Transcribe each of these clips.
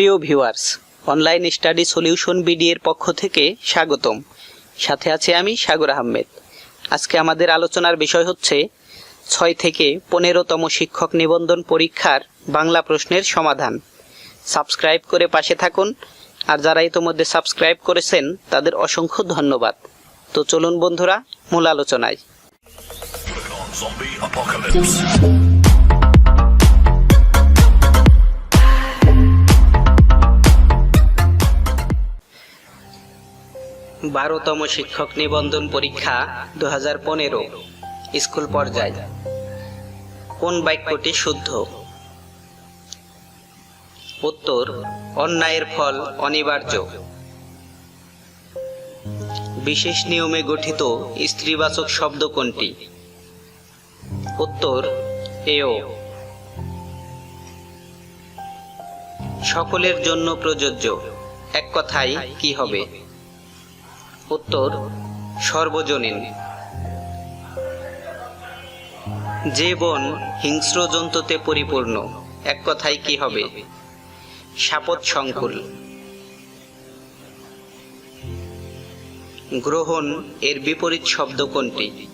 প্রিয় viewers, online study solution BD এর পক্ষ থেকে স্বাগতম। সাথে আছে আমি সাগর আহমেদ। আজকে আমাদের আলোচনার বিষয় হচ্ছে ছয় থেকে পনেরোতম শিক্ষক নিবন্ধন পরীক্ষার বাংলা প্রশ্নের সমাধান। সাবস্ক্রাইব করে পাশে থাকুন, আর যারা ইতোমধ্যে সাবস্ক্রাইব করেছেন, তাদের অসংখ্য ধন্যবাদ। তো চলুন বন্ধুরা, মূল আলোচনায়। বারোতম শিক্ষক নিবন্ধন পরীক্ষা দু হাজার পনেরো, স্কুল পর্যায়। কোন বাক্যটি শুদ্ধ? উত্তর, অন্যায়ের ফল অনিবার্য। বিশেষ নিয়মে গঠিত স্ত্রীবাচক শব্দ কোনটি? উত্তর, এও। সকলের জন্য প্রযোজ্য। এক কথায়, কি হবে? উত্তর, সর্বজনীন। যে বন হিংস্র জন্তুতে পরিপূর্ণ, এক কথায় কি হবে? সাপত সংকুল। গ্রহণ এর বিপরীত শব্দ কোনটি?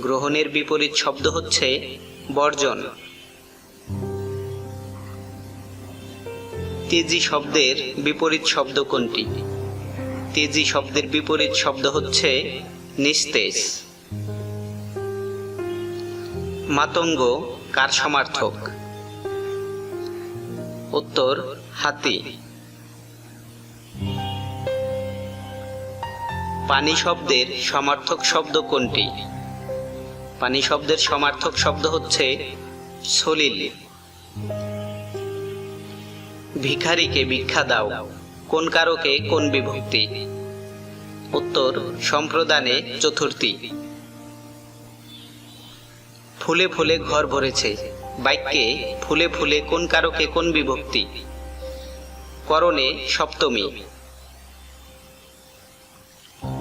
গ্রহণের বিপরীত শব্দ হচ্ছে বর্জন। তেজি শব্দের বিপরীত শব্দ কোনটি? তেজি শব্দের বিপরীত শব্দ হচ্ছে নিস্তেজ। মাতঙ্গ কার সমার্থক? উত্তর, হাতি। পানি শব্দের সমার্থক শব্দ কোনটি? পানি শব্দের সমার্থক শব্দ হচ্ছে সলিল। ভিখারিকে ভিক্ষা দাও। কোন কারকে কোন বিভক্তি? উত্তর সম্প্রদানে চতুর্থী। ফুলে ফুলে ঘর ভরেছে। বাক্যে ফুলে ফুলে কোন কারকে কোন বিভক্তি? করণে সপ্তমী।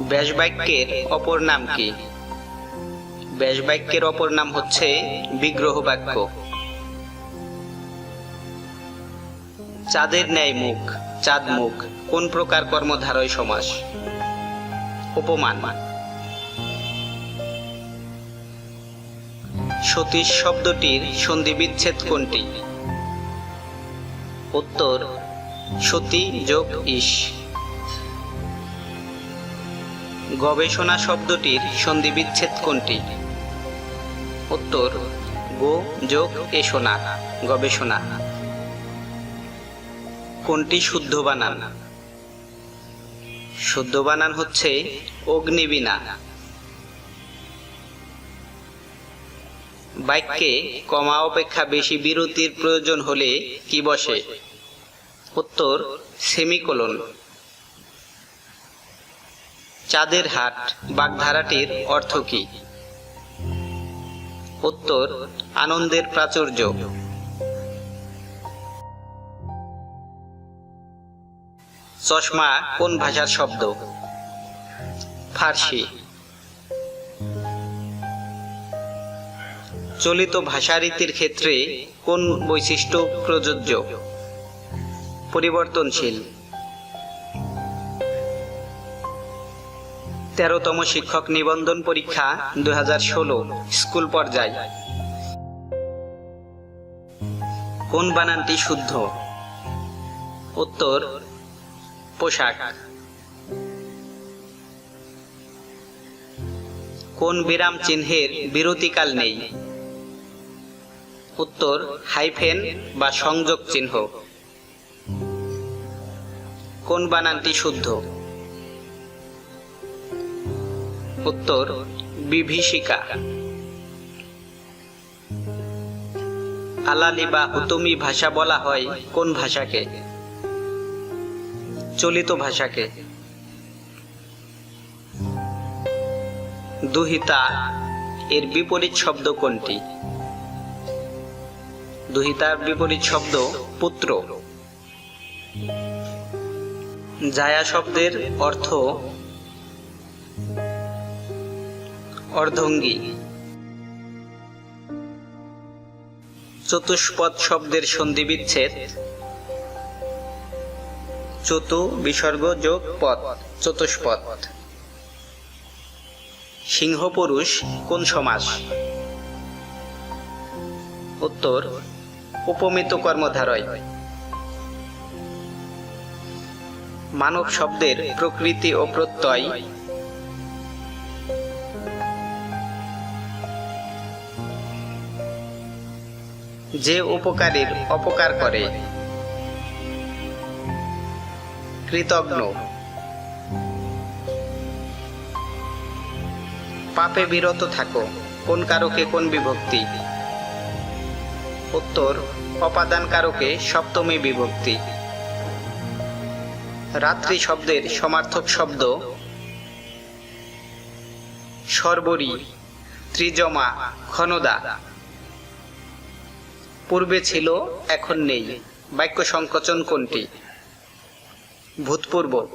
ব্যাসবাক্যের অপর নাম কি? ব্যাসবাক্যের অপর নাম হচ্ছে বিগ্রহ বাক্য চাঁদের ন্যায় মুখ চাঁদ মুখ কোন প্রকার কর্মধারয় সমাস? উপমান সতীশ শব্দটির সন্ধি বিচ্ছেদ কোনটি? উত্তর, সতী যোগ ইস। গবেষণা শব্দটির সন্ধি বিচ্ছেদ কোনটি? উত্তর, গো যোগ এসোনা গবেষণা। কোনটি শুদ্ধ বানান শুদ্ধ বানান হচ্ছে অগ্নিবীণা। বাক্যে কমা অপেক্ষা বেশি বিরতির প্রয়োজন হলে কি বসে? উত্তর, সেমিকোলন। চাঁদের হাট, বাগধারাটির অর্থ কি? উত্তর, আনন্দের প্রাচুর্য। চশমা কোন ভাষার শব্দ? ফার্সি। চলিত ভাষারীতির ক্ষেত্রে কোন বৈশিষ্ট্য প্রযোজ্য? পরিবর্তনশীল। তেরোতম শিক্ষক নিবন্ধন পরীক্ষা দুই হাজার ষোলো, স্কুল পর্যায়। কোন বানানটি শুদ্ধ? উত্তর পোশাক। কোন বিরাম চিহ্নের বিরতিকাল নেই? উত্তর, হাইফেন বা সংযোগ চিহ্ন। কোন বানানটি শুদ্ধ? উত্তর, বিভীষিকা। আলালি বা হুতুমি ভাষা বলা হয় কোন ভাষাকে? চলিত ভাষাকে। দুহিতা এর বিপরীত শব্দ কোনটি? দুহিতার বিপরীত শব্দ পুত্র। জায়া শব্দের অর্থ অর্ধঙ্গী। চতুষ্পদ শব্দের সন্ধি বিচ্ছেদ চতু বিসর্গ যোগ পদ চতুষ্পদ সিংহ পুরুষ কোন সমাস? উত্তর, উপমিত কর্মধারয়। মানব শব্দের প্রকৃতি ও প্রত্যয়। যে উপকারীর অপকার করে কৃতজ্ঞ। পাপে বিরত থাকো, কোন কারকে কোন বিভক্তি? উত্তর, অপাদান কারকে সপ্তমী বিভক্তি। রাত্রি শব্দের সমার্থক শব্দ সর্বরী, ত্রিজমা ক্ষণদা পূর্বে ছিল, এখন নেই। বাক্য সংকোচন কোনটি? ভূতপূর্ব।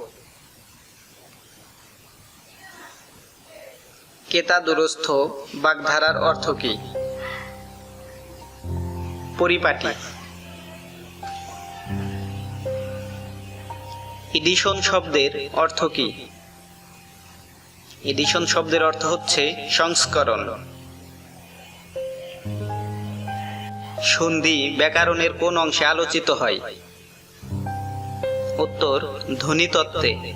কেতা দুরস্থ, বাগধারার অর্থ কি? পরিপাটি। এডিশন শব্দের অর্থ কি? এডিশন শব্দের অর্থ হচ্ছে সংস্করণ। সন্ধি ব্যাকরণের কোন অংশে আলোচিত হয়? উত্তর ধ্বনিতত্ত্বে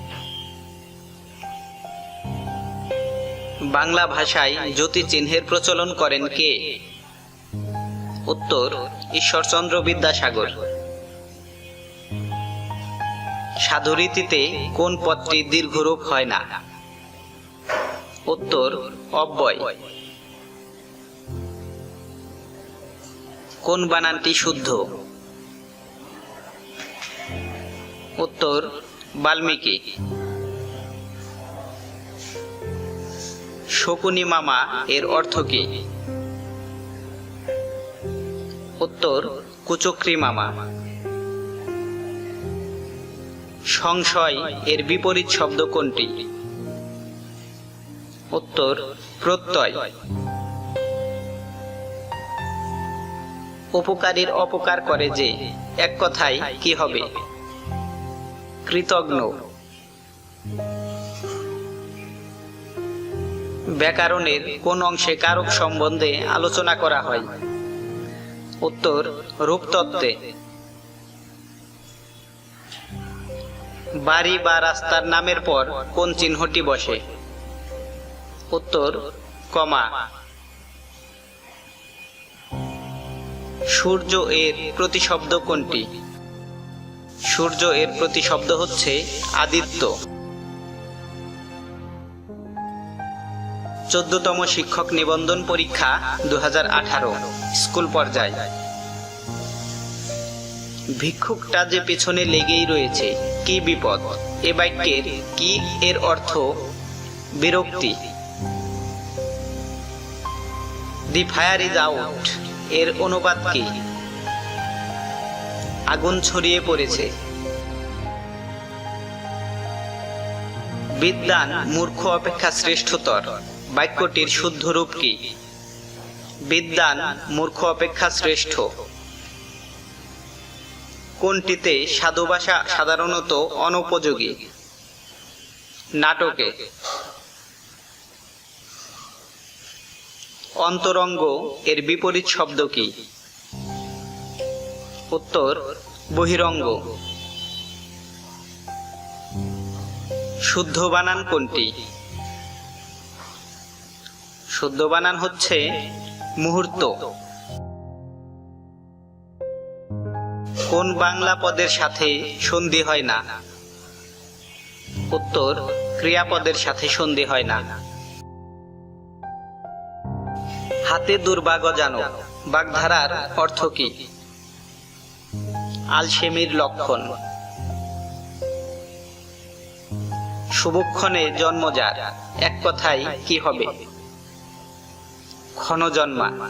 বাংলা ভাষায় জ্যোতি চিহ্নের প্রচলন করেন কে? উত্তর, ঈশ্বরচন্দ্র বিদ্যাসাগর। সাধুরীতিতে কোন পদটি দীর্ঘরূপ হয় না? উত্তর, অব্যয়। কোন বানানটি শুদ্ধ? উত্তর, বাল্মীকি। শকুনি মামা এর অর্থ কি? উত্তর, কুচক্রি মামা। সংশয় এর বিপরীত শব্দ কোনটি? উত্তর, প্রত্যয়। উপকারীর অপকার করে যে, এক কথায় কি হবে? কৃতজ্ঞ। ব্যাকরণের কোন অংশে কারক সম্বন্ধে আলোচনা করা হয়। উত্তর, রূপতত্ত্বে। বাড়ি বা রাস্তার নামের পর কোন চিহ্নটি বসে? উত্তর, কমা। সূর্য এর প্রতিশব্দ কোনটি? সূর্য এর প্রতিশব্দ হচ্ছে আদিত্য। চোদ্দতম শিক্ষক নিবন্ধন পরীক্ষা দু হাজার আঠারো, স্কুল পর্যায়। ভিক্ষুকটা যে পেছনে লেগেই রয়েছে, কি বিপদ? এ বাক্যের কি এর অর্থ? বিরক্তি। দি ফায়ার ইজ আউট এর অনুবাদ কি? আগুন ছড়িয়ে পড়েছে। বিদ্যান মূর্খ অপেক্ষা শ্রেষ্ঠতর। বাক্যটির শুদ্ধ রূপ কি? বিদ্যান মূর্খ অপেক্ষা শ্রেষ্ঠ। কোনটিতে সাধু ভাষা সাধারণত অনুপযোগী? নাটকে। অন্তরঙ্গ এর বিপরীত শব্দ কি? উত্তর, বহিরঙ্গ। শুদ্ধ বানান কোনটি? শুদ্ধ বানান হচ্ছে মুহূর্ত। কোন বাংলা পদের সাথে সন্ধি হয় না? উত্তর, ক্রিয়াপদের সাথে সন্ধি হয় না। হাতে দুর্ভাগ্য জানো, বাগধারার অর্থ কি? আলসেমির লক্ষণ। শুভক্ষণে জন্ম যার, এক কথায় কি হবে? ক্ষণজন্মা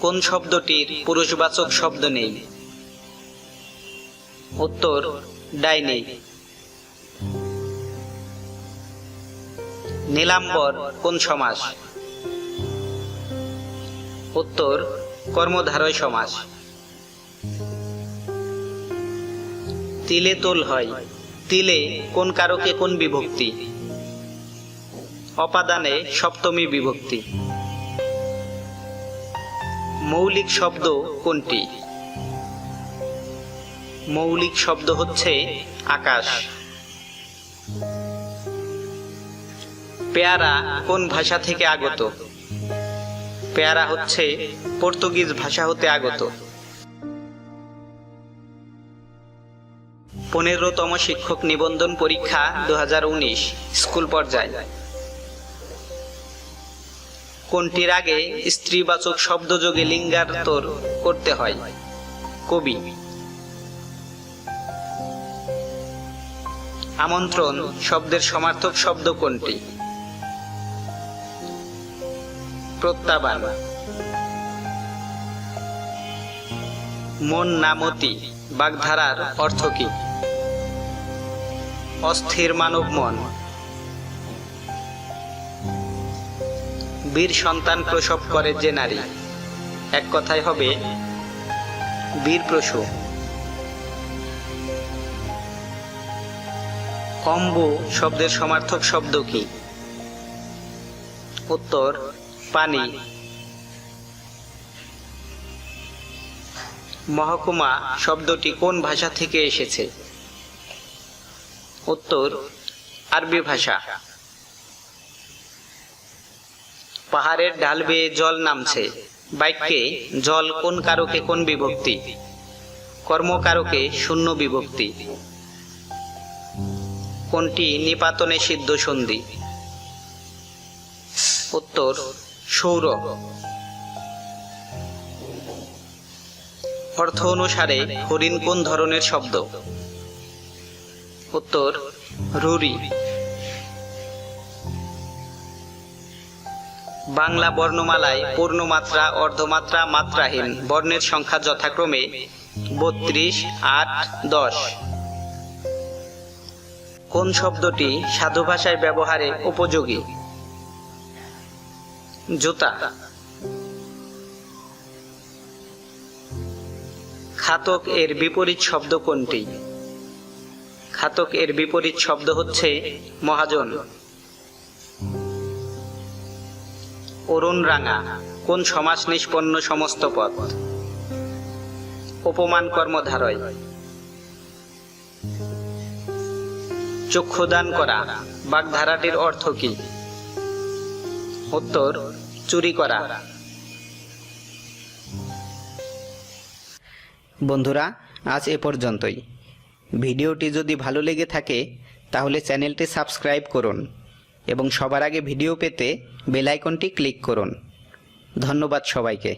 কোন শব্দটির পুরুষবাচক শব্দ নেই? উত্তর ডাইনি নীলাম্বর, কোন সমাস? উত্তর কর্মধারয় সমাস তিলে তোল হয়, তিলে কোন কারকে কোন বিভক্তি? অপাদানে সপ্তমী বিভক্তি। মৌলিক শব্দ কোনটি? মৌলিক শব্দ হচ্ছে আকাশ। পেয়ারা কোন ভাষা থেকে আগত? পেয়ারা হচ্ছে পর্তুগিজ ভাষা হতে আগত। পনেরোতম শিক্ষক নিবন্ধন পরীক্ষা দু হাজার উনিশ, স্কুল পর্যায়। কোনটির আগে স্ত্রীবাচক শব্দযোগে লিঙ্গান্তর করতে হয়? কবি। আমন্ত্রণ, শব্দের সমার্থক শব্দ কোনটি? প্রত্যাবান। মন নামতি, বাগধারার অর্থ কি? অস্থির মানব মন। বীর সন্তান প্রসব করে যে নারী। এক কথায় হবে, বীর প্রসূ কম্ব শব্দের সমার্থক শব্দ কি? উত্তর, পানি। মহকুমা শব্দটি কোন ভাষা থেকে এসেছে? উত্তর, আরবি ভাষা। পাহাড়ের ঢাল বেয়ে জল নামছে। বাক্যে জল কোন কারকে কোন বিভক্তি? কর্মকারকে শূন্য বিভক্তি। কোনটি নিপাতনে সিদ্ধ সন্ধি উত্তর, সৌর। অর্থ অনুসারে হরিণ কোন ধরনের শব্দ? উত্তর, রুরি। বাংলা বর্ণমালায় পূর্ণমাত্রা, অর্ধমাত্রা, মাত্রাহীন, বর্ণের সংখ্যা যথাক্রমে বত্রিশ, আট, দশ। কোন শব্দটি সাধু ভাষায় ব্যবহারে উপযোগী? জুতা। খাতক এর বিপরীত শব্দ কোনটি? খাতক এর বিপরীত শব্দ হচ্ছে মহাজন। অরুণ রাঙা কোন সমাস নিষ্পন্ন সমস্ত পদ অপমান কর্মধারয়। চক্ষুদান করা, বাগধারাটির অর্থ কি? উত্তর, চুরি করা। বন্ধুরা, আজ এ পর্যন্তই। ভিডিওটি যদি ভালো লেগে থাকে, তাহলে চ্যানেলটি সাবস্ক্রাইব করুন এবং সবার আগে ভিডিও পেতে বেলাইকনটি ক্লিক করুন। ধন্যবাদ সবাইকে।